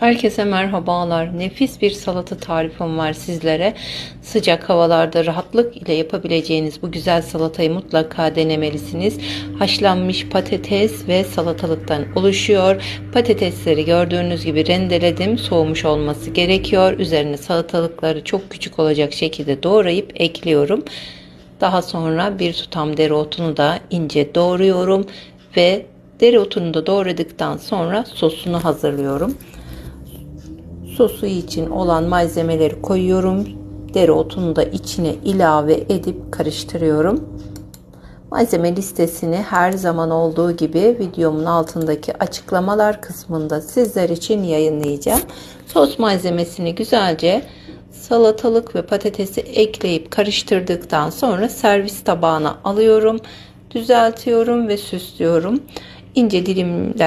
Herkese merhabalar. Nefis bir salata tarifim var sizlere. Sıcak havalarda rahatlık ile yapabileceğiniz bu güzel salatayı mutlaka denemelisiniz. Haşlanmış patates ve salatalıktan oluşuyor. Patatesleri gördüğünüz gibi rendeledim. Soğumuş olması gerekiyor. Üzerine salatalıkları çok küçük olacak şekilde doğrayıp ekliyorum. Daha sonra bir tutam dereotunu da ince doğruyorum ve dereotunu da doğradıktan sonra sosunu hazırlıyorum. Sosu için olan malzemeleri koyuyorum. Dereotunu da içine ilave edip karıştırıyorum. Malzeme listesini her zaman olduğu gibi videomun altındaki açıklamalar kısmında sizler için yayınlayacağım. Sos malzemesini güzelce salatalık ve patatesi ekleyip karıştırdıktan sonra servis tabağına alıyorum. Düzeltiyorum ve süslüyorum. İnce dilimden